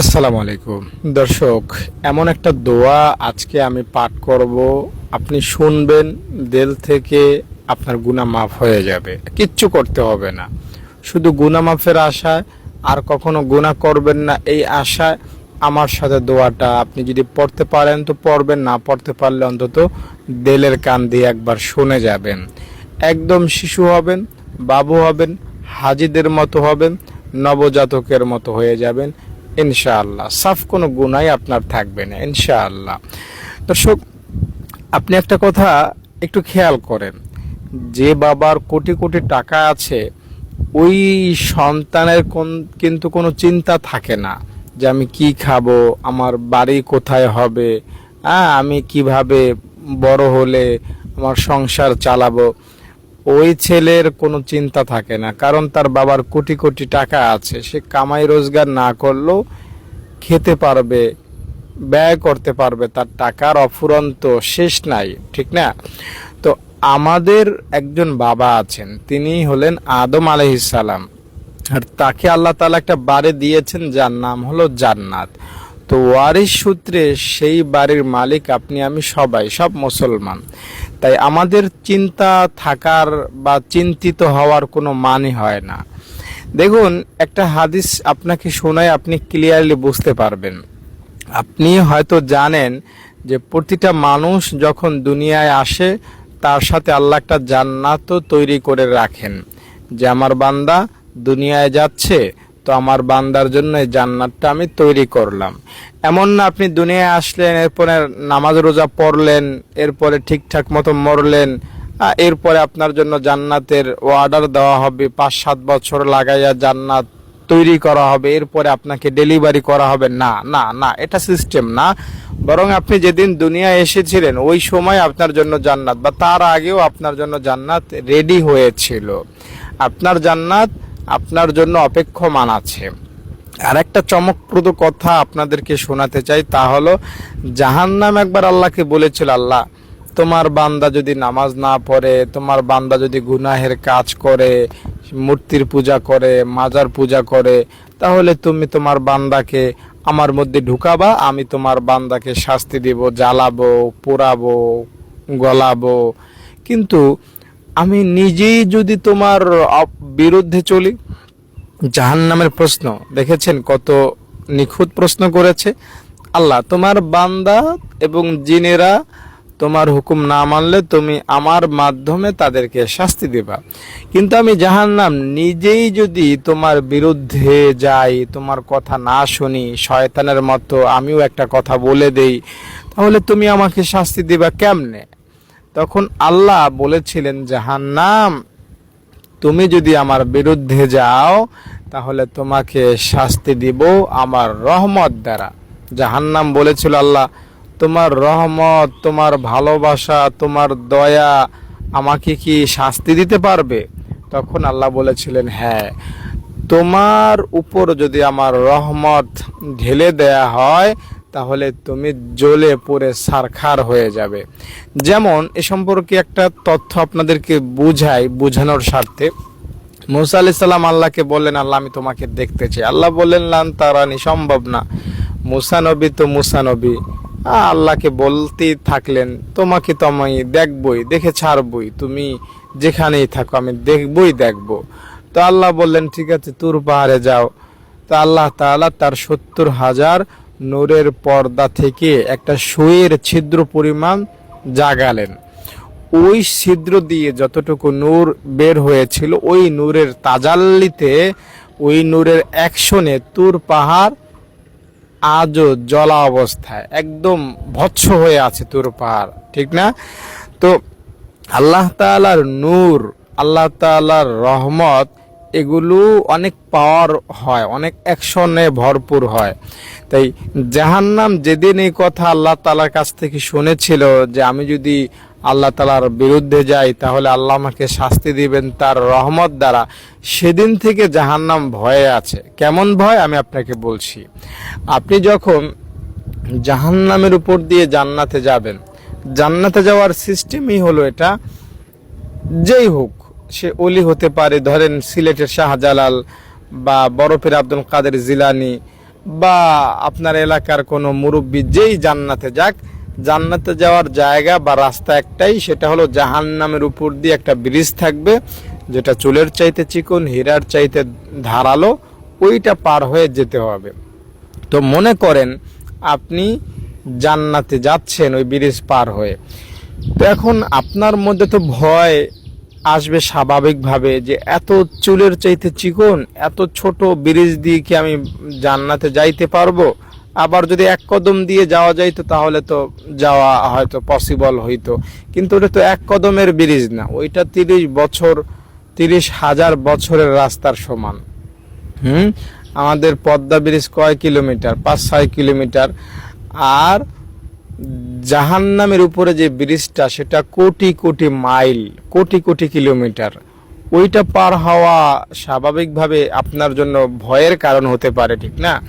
আসসালামু আলাইকুম। দর্শক, এমন একটা দোয়া আজকে আমি পাঠ করব। আপনি শুনবেন, দিল থেকে আপনার গুনাহ মাফ হয়ে যাবে। কিচ্ছু করতে হবে না। শুধু গুনাহ মাফের আশায়, আর কখনো গুনাহ করবেন না। এই আশায় আমার সাথে দোয়াটা আপনি যদি পড়তে পারেন, তো পড়বেন, না পড়তে পারলে অন্তত দেলের কান দিয়ে একবার শুনে যাবেন। একদম শিশু হবেন, বাবু হবেন, হাজিদের মতো হবেন, নবজাতকের মতো হয়ে যাবেন। ইনশাআল্লাহ। সাফ কোনো গুণাই আপনার থাকবে না, ইনশাআল্লাহ। দর্শক, আপনি একটা কথা একটু খেয়াল করেন। যে বাবার কোটি কোটি টাকা আছে, ওই সন্তানের কোন, কিন্তু কোনো চিন্তা থাকে না যে আমি কি খাব, আমার বাড়ি কোথায় হবে আমি কীভাবে বড় হলে আমার সংসার চালাবো। ওই ছেলের কোনো চিন্তা থাকে না, কারণ তার বাবার কোটি কোটি টাকা আছে। সে কামাই রোজগার না করলেও খেতে পারবে, ব্যয় করতে পারবে, তার টাকার অফুরন্ত শেষ নাই, ঠিক না? তো আমাদের একজন বাবা আছেন, তিনি হলেন আদম আলহিসাল্লাম আর তাকে আল্লাহ তালা একটা বাড়ি দিয়েছেন, যার নাম হলো জান্নাত। তো ওয়ারিস সূত্রে সেই বাড়ির মালিক আপনি, আমি সবাই, সব মুসলমান। তাই আমাদের চিন্তা থাকার বা চিন্তিত হওয়ার কোনো মানে হয় না। দেখুন, একটা হাদিস আপনাকে শোনায় আপনি ক্লিয়ারলি বুঝতে পারবেন। আপনি হয়তো জানেন যে প্রতিটা মানুষ যখন দুনিয়ায় আসে, তার সাথে আল্লাহ একটা জান্নাতও তৈরি করে রাখেন। যে আমার বান্দা দুনিয়ায় যাচ্ছে তো আমার বান্দার জন্য এই জান্নাতটা আমি তৈরি করলাম। এমন না আপনি দুনিয়ায় আসলেন, এরপরে নামাজ রোজা পড়লেন, এরপরে ঠিকঠাক মতো মরলেন এরপরে আপনার জন্য জান্নাতের অর্ডার দেওয়া হবে, পাঁচ, সাত বছর লাগাইয়া জান্নাত তৈরি করা হবে, এরপরে আপনাকে ডেলিভারি করা হবে। না না না, এটা সিস্টেম না। বরং আপনি যেদিন দুনিয়ায় এসেছিলেন, ওই সময় আপনার জন্য জান্নাত, বা তার আগেও আপনার জন্য জান্নাত রেডি হয়েছিল। আপনার জান্নাত আপনার জন্য অপেক্ষমান আছে। আর একটা চমকপ্রদ কথা আপনাদেরকে শোনাতে চাই, তা হলো, জাহান্নাম একবার আল্লাহকে বলেছিল, আল্লাহ, তোমার বান্দা যদি নামাজ না পড়ে, তোমার বান্দা যদি গুনাহের কাজ করে, মূর্তির পূজা করে, মাজার পূজা করে, তাহলে তুমি তোমার বান্দাকে আমার মধ্যে ঢুকাবা, আমি তোমার বান্দাকে শাস্তি দিব, জ্বালাবো, পোড়াবো, গলাবো। কিন্তু আমি নিজেই যদি তোমার বিরুদ্ধে চলি, জাহান্নামের প্রশ্ন, দেখেছেন কত নিখুঁত প্রশ্ন করেছে? আল্লাহ, তোমার বান্দা এবং জিনেরা তোমার হুকুম না মানলে তুমি আমার মাধ্যমে তাদেরকে শাস্তি দেবা। কিন্তু আমি জাহান্নাম নিজেই যদি তোমার বিরুদ্ধে যাই, তোমার কথা না শুনি, শয়তানের মতো আমিও একটা কথা বলে দেই, তাহলে তুমি আমাকে শাস্তি দিবা কেমনে? তখন আল্লাহ বলেছিলেন, জাহান্নাম, তুমি যদি আমার বিরুদ্ধে যাও, তাহলে তোমাকে শাস্তি দিব আমার রহমত দ্বারা। জাহান্নাম বলেছিল আল্লাহ, তোমার রহমত, তোমার ভালোবাসা, তোমার দয়া আমাকে কি শাস্তি দিতে পারবে? তখন আল্লাহ বলেছিলেন হ্যাঁ তোমার উপর যদি আমার রহমত ঢেলে দেয়া হয় তাহলে তুমি জ্বলে পড়ে সারখার হয়ে যাবে। যেমন এ সম্পর্কে একটা তথ্য আপনাদেরকে বুঝাই, বোঝানোর স্বার্থে। মুসা আলি সাল্লাম আল্লাহকে বললেন, আল্লাহ, আমি তোমাকে দেখতে চাই। আল্লাহ বললেন, লান তারানি, সম্ভব না। মুসা নবী তো মুসা নবী। আল্লাহকে বলতেই থাকলেন, তোমাকে তো আমি দেখবই, দেখে ছাড়বই। তুমি যেখানেই থাকো, আমি দেখবই, দেখব। তো আল্লাহ বললেন, ঠিক আছে, তুর পাহাড়ে যাও। তা আল্লাহ তাআলা তার সত্তর হাজার নূরের পর্দা থেকে একটা সুয়ের ছিদ্র পরিমাণ জাগালেন। ওই ছিদ্র দিয়ে যতটুকু নূর বের হয়েছিল, ওই নূরের তাজাল্লিতে, ওই নূরের অ্যাকশনে তুর পাহাড় আজও জলা অবস্থায় একদম ভৎস হয়ে আছে তুর পাহাড়, ঠিক না? তো আল্লাহ তাআলার নূর, আল্লাহ তাআলার রহমত এগুলো অনেক পাওয়ার হয়, অনেক অ্যাকশনে ভরপুর হয়। তাই জাহান্নাম যেদিন এই কথা আল্লাহ তাআলার কাছ থেকে শুনেছিল যে আমি যদি আল্লাহ তাআলার বিরুদ্ধে যাই, তাহলে আল্লাহ আমাকে শাস্তি দিবেন তার রহমত দ্বারা, সেদিন থেকে জাহান্নাম ভয়ে আছে। কেমন ভয়? আমি আপনাকে বলছি। আপনি যখন জাহান্নামের উপর দিয়ে জান্নাতে যাবেন, জান্নাতে যাওয়ার সিস্টেমই হলো এটা, যেই হোক সে অলি হতে পারে। ধরেন সিলেটের শাহজালাল বা বরফের আব্দুল কাদের জিলানি বা আপনার এলাকার কোনো মুরব্বী যেই জান্নাতে যাক, জান্নাতে যাওয়ার জায়গা বা রাস্তা একটাই, সেটা হলো জাহান্নামের উপর দিয়ে একটা ব্রিজ থাকবে, যেটা চুলের চাইতে চিকন, হীরার চাইতে ধারালো, ওইটা পার হয়ে যেতে হবে। তো মনে করেন আপনি জান্নাতে যাচ্ছেন ওই ব্রিজ পার হয়ে। তো এখন আপনার মধ্যে তো ভয় আসবে স্বাভাবিকভাবে যে এত চুলের চাইতে চিকন, এত ছোট ব্রিজ দিয়ে কি আমি জান্নাতে যাইতে পারব? আবার যদি এক কদম দিয়ে যাওয়া যাইতো তাহলে তো যাওয়া হয়তো পসিবল হইতো। কিন্তু ওটা তো এক কদমের ব্রিজ না, ওইটা তিরিশ বছর, তিরিশ হাজার বছরের রাস্তার সমান। হুম? আমাদের পদ্মা ব্রিজ কয় কিলোমিটার? পাঁচ, ছয় কিলোমিটার। আর জাহান্নামের উপরে যে ব্রিজটা, সেটা কোটি কোটি মাইল, কোটি কোটি কিলোমিটার। ওইটা পার হওয়া স্বাভাবিকভাবে আপনার জন্য ভয়ের কারণ হতে পারে, ঠিক না?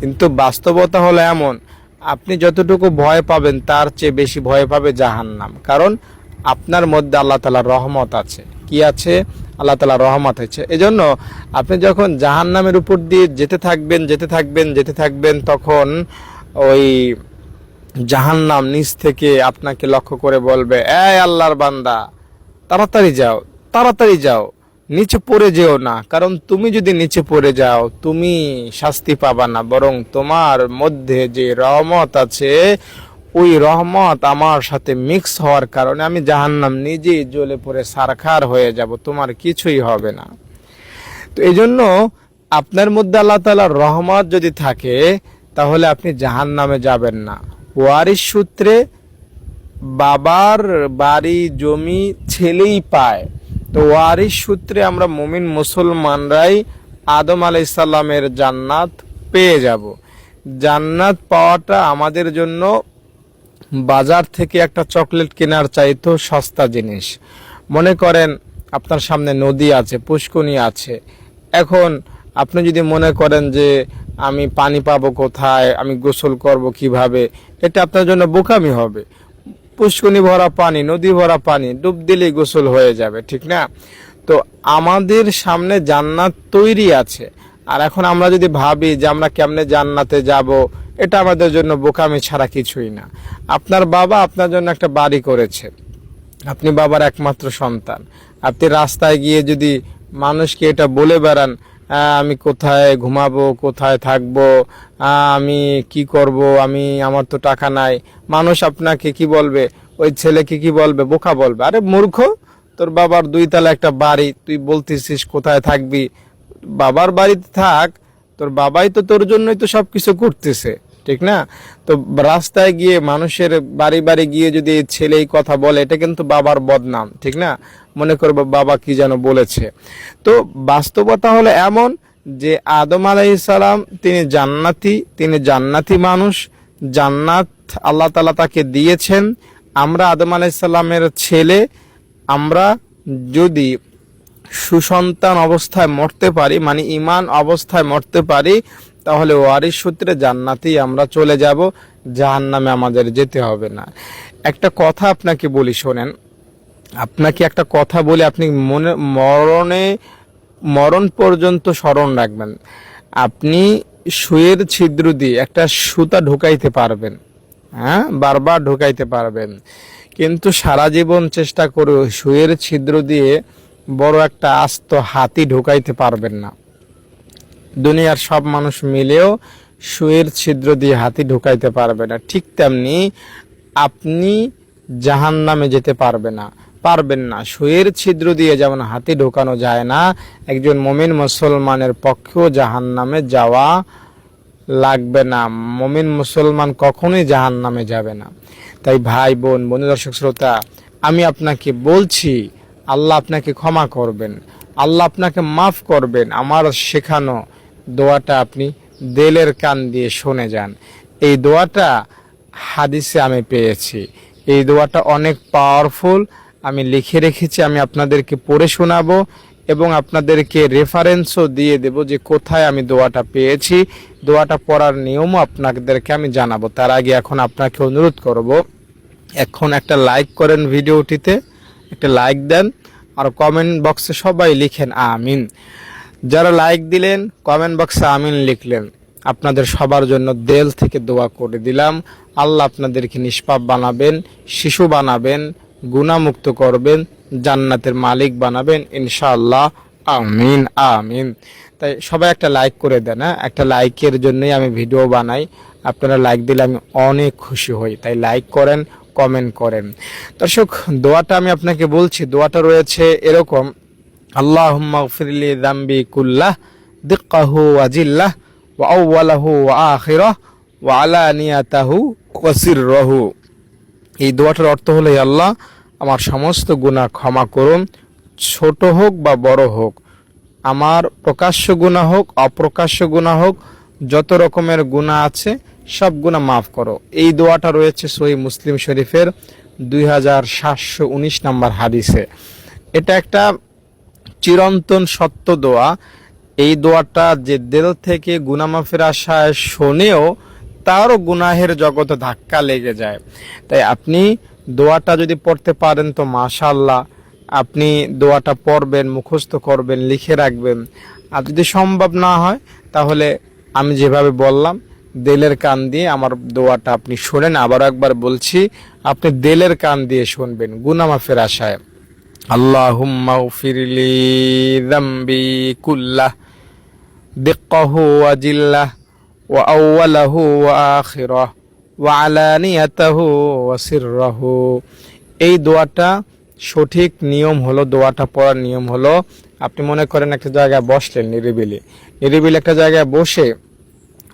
কিন্তু বাস্তবতা হলো এমন, আপনি যতটুকু ভয় পাবেন, তার চেয়ে বেশি ভয় পাবে জাহান্নাম। কারণ আপনার মধ্যে আল্লাহ তালার রহমত আছে। কি আছে? আল্লাহ তালা রহমত আছে। এজন্য আপনি যখন জাহান্নামের উপর দিয়ে যেতে থাকবেন যেতে থাকবেন যেতে থাকবেন, তখন ওই জাহান্নাম নিচ থেকে আপনাকে লক্ষ্য করে বলবে, এই আল্লাহর বান্দা, তাড়াতাড়ি যাও তাড়াতাড়ি যাও, নিচে পড়ে যেও না। কারণ তুমি যদি নিচে পড়ে যাও, তুমি শাস্তি পাবা না। বরং তোমার মধ্যে যে রহমত আছে, ওই রহমত আমার সাথে মিক্স হওয়ার কারণে আমি জাহান্নাম নিজেই জ্বলে পড়ে সারখার হয়ে যাব, তোমার কিছুই হবে না। তো এই জন্য আপনার মধ্যে আল্লাহ তালার রহমত যদি থাকে, তাহলে আপনি জাহান নামে যাবেন না। ওয়ারিশ সূত্রে বাবার বাড়ি, জমি, ছেলেই পায়। তো ওয়ারিশ সূত্রে আমরা মুমিন মুসলমানরাই আদম আলাইসাল্লামের জান্নাত পেয়ে যাব। জান্নাত পাওয়াটা আমাদের জন্য বাজার থেকে একটা চকলেট কেনার চাইতো সস্তা জিনিস। মনে করেন, আপনার সামনে নদী আছে পুষ্কনি আছে। এখন আপনি যদি মনে করেন যে আমি পানি পাবো কোথায়? আমি গোসল করব কীভাবে? এটা আপনার জন্য বোকামি হবে। পুষ্কনি ভরা পানি, নদী ভরা পানি, ডুব দিলেই গোসল হয়ে যাবে, ঠিক না? তো আমাদের সামনে জান্নাত তৈরি আছে। আর এখন আমরা যদি ভাবি যে আমরা কেমনে জান্নাতে যাব, এটা আমাদের জন্য বোকামি ছাড়া কিছুই না। আপনার বাবা আপনার জন্য একটা বাড়ি করেছে। আপনি বাবার একমাত্র সন্তান। আপনি রাস্তায় গিয়ে যদি মানুষকে এটা বলে বেড়ান আমি কোথায় ঘুমাবো, কোথায় থাকব আমি কি করব, আমি, আমার তো টাকা নাই। মানুষ আপনাকে কি বলবে? ওই ছেলেকে কি বলবে? বোকা বলবে। আরে মূর্খ, তোর বাবার দুই তালা একটা বাড়ি, তুই বলতেছিস কোথায় থাকবি? বাবার বাড়িতে থাক, তোর বাবাই তো তোর জন্যই তো সব কিছু করতেছে। ঠিক না? তো রাস্তায় গিয়ে মানুষের বাড়ি বাড়ি গিয়ে যদি ছেলে এই কথা বলে, এটা কিন্তু বাবার বদনাম, ঠিক না? মনে করব বাবা কি যেন বলেছে। তো বাস্তবতা হলো এমন যে আদম আলাইসালাম তিনি জান্নাতি তিনি জান্নাতি মানুষ। জান্নাত আল্লাহ তালা তাকে দিয়েছেন। আমরা আদম আলাইসাল্লামের ছেলে, আমরা যদি সুসন্তান অবস্থায় মরতে পারি মানে ইমান অবস্থায় মরতে পারি তাহলে ওয়ারিশ সূত্রে জান্নাতেই আমরা চলে যাব, জাহান্নামে আমাদের যেতে হবে না। একটা কথা আপনাকে বলি, শোনেন। আপনাকে একটা কথা বলে, আপনি মনে, মরণে, মরণ পর্যন্ত স্মরণ রাখবেন। আপনি সুয়ের ছিদ্র দিয়ে একটা সুতা ঢুকাইতে পারবেন। হ্যাঁ? বারবার ঢুকাইতে পারবেন। কিন্তু সারা জীবন চেষ্টা করে সুয়ের ছিদ্র দিয়ে বড় একটা আস্ত হাতি ঢুকাইতে পারবেন না। দুনিয়ার সব মানুষ মিলেও সুয়ের ছিদ্র দিয়ে হাতি ঢুকাইতে পারবে না। ঠিক তেমনি আপনি জাহান নামে যেতে পারবে না, পারবেন না। সুয়ের ছিদ্র দিয়ে যেমন হাতি ঢোকানো যায় না, একজন মমিন মুসলমানের পক্ষেও জাহান নামে যাওয়া লাগবে না। মমিন মুসলমান কখনোই জাহান নামে যাবে না। তাই ভাই, বোন, বন্ধু, দর্শক, শ্রোতা, আমি আপনাকে বলছি, আল্লাহ আপনাকে ক্ষমা করবেন, আল্লাহ আপনাকে মাফ করবেন। আমার শেখানো দোয়াটা আপনি দেলের কান দিয়ে শুনে যান। এই দোয়াটা হাদিসে আমি পেয়েছি। এই দোয়াটা অনেক পাওয়ারফুল আমি লিখে রেখেছি, আমি আপনাদেরকে পড়ে শোনাবো এবং আপনাদেরকে রেফারেন্সও দিয়ে দেব যে কোথায় আমি দোয়াটা পেয়েছি। দোয়াটা পড়ার নিয়মও আপনাদেরকে আমি জানাব। তার আগে এখন আপনাকে অনুরোধ করব, এখন একটা লাইক করেন ভিডিওটিতে একটা লাইক দেন, আর কমেন্ট বক্সে সবাই লিখেন, আমিন। যারা লাইক দিলেন কমেন্ট বক্সে আমিন লিখলেন। আপনাদের সবার জন্য দেল থেকে দোয়া করে দিলাম। আল্লাহ আপনাদেরকে নিষ্পাপ বানাবেন, শিশু বানাবেন, গুণামুক্ত করবেন, জান্নাতের মালিক বানাবেন, ইনশাআল্লাহ। আমিন আমিন। তাই সবাই একটা লাইক করে দেন হ্যাঁ? একটা লাইকের জন্যই আমি ভিডিও বানাই। আপনারা লাইক দিলে আমি অনেক খুশি হই। তাই লাইক করেন কমেন্ট করেন। দর্শক, দোয়াটা আমি আপনাকে বলছি, দোয়াটা রয়েছে এরকম আল্লাহ ফিরলি দাম্বি কুল্লাহ, দিক্কাহু ওয়াজিল্লাহ ওয়া ওয়া সিররাহু। এই দোয়াটার অর্থ হলো, "হে আল্লাহ, আমার সমস্ত গুনাহ ক্ষমা করুন, ছোট হোক বা বড় হোক। আমার প্রকাশ্য গুনাহ হোক, অপ্রকাশ্য গুনাহ হোক, যত রকমের গুনাহ আছে, সব গুনাহ মাফ করো। এই দোয়াটা রয়েছে সহি মুসলিম শরীফের দুই হাজার সাতশো উনিশ নম্বর হাদিসে। এটা একটা চিরন্তন সত্য দোয়া। এই দোয়াটা যে দিল থেকে গুনামাফের আশায় শোনেও তারও গুনাহের জগতে ধাক্কা লেগে যায়। তাই আপনি দোয়াটা যদি পড়তে পারেন তো মাশাল্লাহ আপনি দোয়াটা পড়বেন, মুখস্থ করবেন, লিখে রাখবেন। আর যদি সম্ভব না হয়, তাহলে আমি যেভাবে বললাম, দেলের কান দিয়ে আমার দোয়াটা আপনি শোনেন। আবার একবার বলছি, আপনি দেলের কান দিয়ে শুনবেন গুনামাফের আশায়। আল্লাহুম্মা উফিরলি দাম্বি কুল্লাহ دقه وجله وأوله وآخره وعلانيته وسره এই দোয়াটা সঠিক নিয়ম হলো দোয়াটা পড়ার নিয়ম হলো আপনি মনে করেন একটা জায়গায় বসলেন নিরিবিলি নিরিবিলি একটা জায়গায় বসে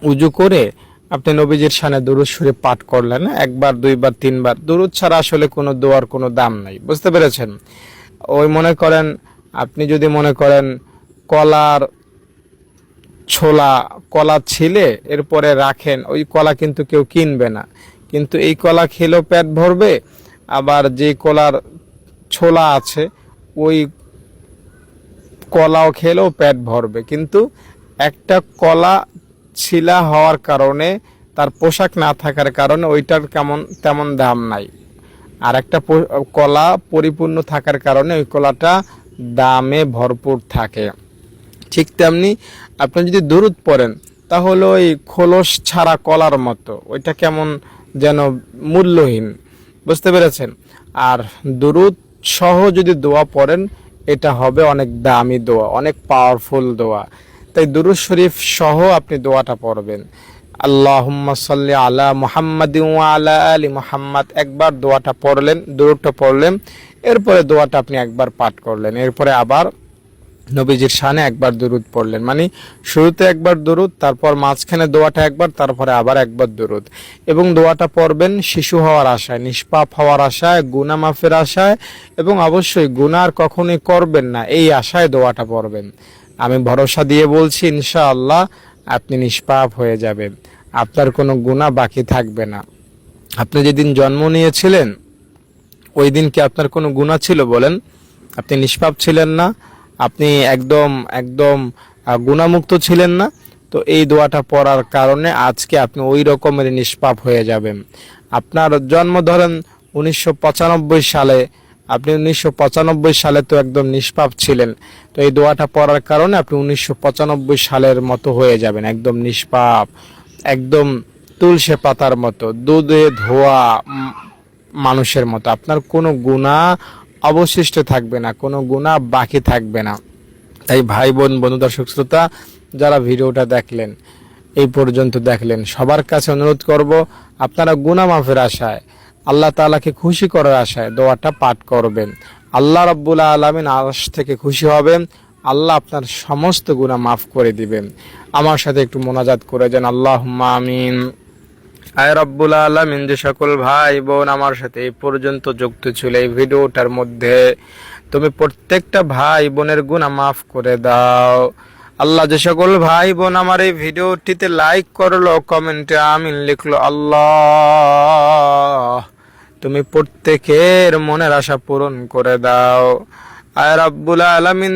উজু করে আপনি নবীজির সানে দুরুদ শরীফ পাঠ করলেন একবার দুইবার তিনবার দুরুদ ছাড়া আসলে কোনো দোয়ার কোনো দাম নাই বুঝতে পেরেছেন ওই মনে করেন, আপনি যদি মনে করেন কলার ছোলা, কলা ছিলে, এরপরে রাখেন, ওই কলা কিন্তু কেউ কিনবে না। কিন্তু এই কলা খেলেও পেট ভরবে, আবার যে কলার ছোলা আছে, ওই কলাও খেলেও পেট ভরবে। কিন্তু একটা কলা ছিলা হওয়ার কারণে, তার পোশাক না থাকার কারণে, ওইটার কেমন, তেমন দাম নাই। আর একটা কলা পরিপূর্ণ থাকার কারণে ওই কলাটা দামে ভরপুর থাকে। ঠিক তেমনি আপনি যদি দরুদ পড়েন, তাহলে ওই খোলস ছাড়া কলার মতো, ওইটা কেমন যেন মূল্যহীন, বুঝতে পেরেছেন? আর দরুদ সহ যদি দোয়া পড়েন, এটা হবে অনেক দামি দোয়া, অনেক পাওয়ারফুল দোয়া। তাই দুরুদ শরীফ সহ আপনি দোয়াটা পড়বেন। আল্লাহুম্মা সাল্লি আলা মুহাম্মাদি আলা আলি মুহাম্মাদ। একবার দোয়াটা পড়লেন, দরুদটা পড়লেন, এরপরে দোয়াটা আপনি একবার পাঠ করলেন, এরপরে আবার নবীজির শানে একবার দরুদ পড়লেন। মানে শুরুতে একবার দরুদ, তারপর মাঝখানে দোয়াটা একবার, তারপরে আবার একবার দরুদ। এবং দোয়াটা পড়বেন শিশু হওয়ার আশায়, নিষ্পাপ হওয়ার আশায় গুনা মাফের আশায়, এবং অবশ্যই গুনার কখনোই করবেন না, এই আশায় দোয়াটা পড়বেন। আমি ভরসা দিয়ে বলছি, ইনশাআল্লাহ আপনি নিষ্পাপ হয়ে যাবেন। আপনার কোনো গুণা বাকি থাকবে না। আপনি যেদিন জন্ম নিয়েছিলেন ওই দিন কি আপনার কোনো গুণা ছিল বলেন? আপনি নিষ্পাপ ছিলেন না, আপনি একদম একদম গুণামুক্ত ছিলেন না। তো এই দোয়াটা পড়ার কারণে আজকে আপনি ওই রকমের নিষ্পাপ হয়ে যাবেন। আপনার জন্ম ধরেন উনিশশো পঁচানব্বই সালে আপনি উনিশশো পঁচানব্বই সালে তো একদম নিষ্পাপ ছিলেন। তো এই দোয়াটা পড়ার কারণে আপনি উনিশশো পঁচানব্বই সালের মতো হয়ে যাবেন, একদম নিষ্পাপ, একদম তুলসে পাতার মতো, দুধে ধোয়া মানুষের মতো। আপনার কোনো গুণা অবশিষ্ট থাকবে না, কোনো গুণা বাকি থাকবে না। তাই ভাই, বোন, বন্ধু, দর্শক, শ্রোতা, যারা ভিডিওটা দেখলেন, এই পর্যন্ত দেখলেন, সবার কাছে অনুরোধ করব, আপনারা গুণা মাফের আশায় আল্লাহ তাআলাকে খুশি করার আশায় দোয়াটা পাঠ করবেন। আল্লাহ রাব্বুল আলামিন আরশ থেকে খুশি হবেন। আল্লাহ আপনার সমস্ত গুণা মাফ করে দিবেন। আমার সাথে একটু মোনাজাত করে যান। আল্লাহ আমিন। আয় রব্বুল আলমিন, যে সকল ভাই বোন আমার সাথে এই পর্যন্ত যুক্ত ছিল এই ভিডিওটার মধ্যে, তুমি প্রত্যেকটা ভাই বোনের গুণা মাফ করে দাও। আল্লাহ যে সকল ভাই বোন আমার এই ভিডিওটিতে লাইক করল কমেন্টে আমিন লিখলো, আল্লাহ। তুমি প্রত্যেকের মনের আশা পূরণ করে দাও। আয় রাব্বুল আলামিন,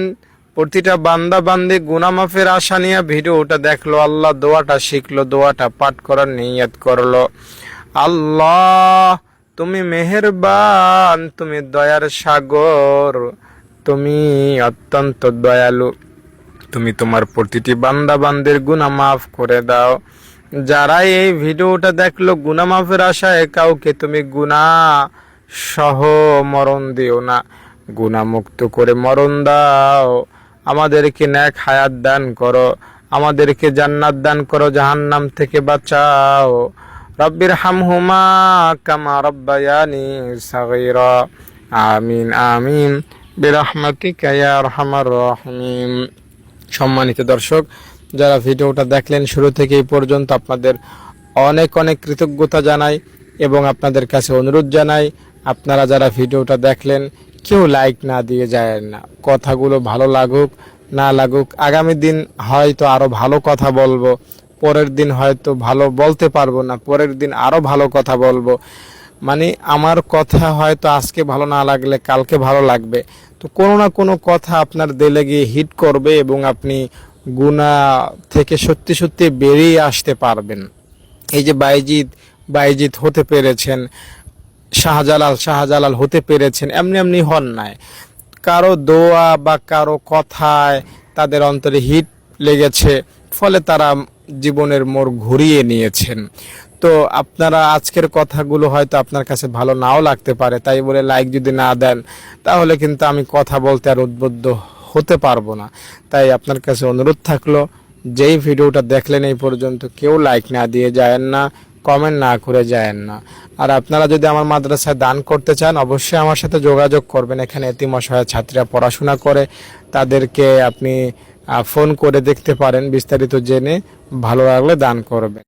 প্রতিটা বান্দা বান্দি গুনামাফের আশা নিয়ে ভিডিওটা দেখল, আল্লাহ দোয়াটা শিখলো, দোয়াটা পাঠ করার নিয়ত করল। আল্লাহ, তুমি মেহেরবান, তুমি দয়ার সাগর, তুমি অত্যন্ত দয়ালু। তুমি তোমার প্রতিটি বান্দা বান্দের গুনাহ মাফ করে দাও। যারা এই ভিডিওটা দেখল গুনাহ মাফের আশায় কাউকে তুমি গুনাহ সহ মরণ দিও না। গুনাহ মুক্ত করে মরণ দাও। আমাদেরকে ন্যাক হায়াত দান করো। আমাদেরকে জান্নাত দান করো, জাহান্নাম থেকে বাঁচাও। রব্বির হামহুমা কামা রব্বায়ানি সাগীরা। আমিন আমিন। বিরহমাতিকা ইয়া আরহামার রাহিমিন। সম্মানিত দর্শক যারা ভিডিওটা দেখলেন, শুরু থেকে এই পর্যন্ত আপনাদের অনেক অনেক কৃতজ্ঞতা জানাই এবং আপনাদের কাছে অনুরোধ জানাই, আপনারা যারা ভিডিওটা দেখলেন, কেউ লাইক না দিয়ে যায় না। কথাগুলো ভালো লাগুক, না লাগুক, আগামী দিন হয়তো আরও ভালো কথা বলব, পরের দিন হয়তো ভালো বলতে পারব না, পরের দিন আরও ভালো কথা বলব। মানে আমার কথা হয়তো আজকে ভালো না লাগলে কালকে ভালো লাগবে। তো কোনো না কোনো কথা আপনার দিলে গিয়ে হিট করবে এবং আপনি গুণা থেকে সত্যি সত্যি বেরিয়ে আসতে পারবেন। এই যে বাইজিৎ বাইজিৎ হতে পেরেছেন, শাহজালাল শাহজালাল হতে পেরেছেন, এমনি এমনি হন নাই। কারও দোয়া বা কারও কথায় তাদের অন্তরে হিট লেগেছে, ফলে তারা জীবনের মোড় ঘুরিয়ে নিয়েছেন। তো আপনারা আজকের কথাগুলো হয়তো আপনার কাছে ভালো নাও লাগতে পারে, তাই বলে লাইক যদি না দেন, তাহলে কিন্তু আমি কথা বলতে আর উদ্বুদ্ধ হতে পারব না। তাই আপনার কাছে অনুরোধ থাকল, যেই ভিডিওটা দেখলেন এই পর্যন্ত কেউ লাইক না দিয়ে যায়েন না, কমেন্ট না করে যায়েন না। আর আপনারা যদি আমার মাদ্রাসায় দান করতে চান, অবশ্যই আমার সাথে যোগাযোগ করবেন। এখানে এতিম অসহায় ছাত্রীরা পড়াশোনা করে, তাদেরকে আপনি ফোন করে দেখতে পারেন, বিস্তারিত জেনে ভালো লাগলে দান করবেন।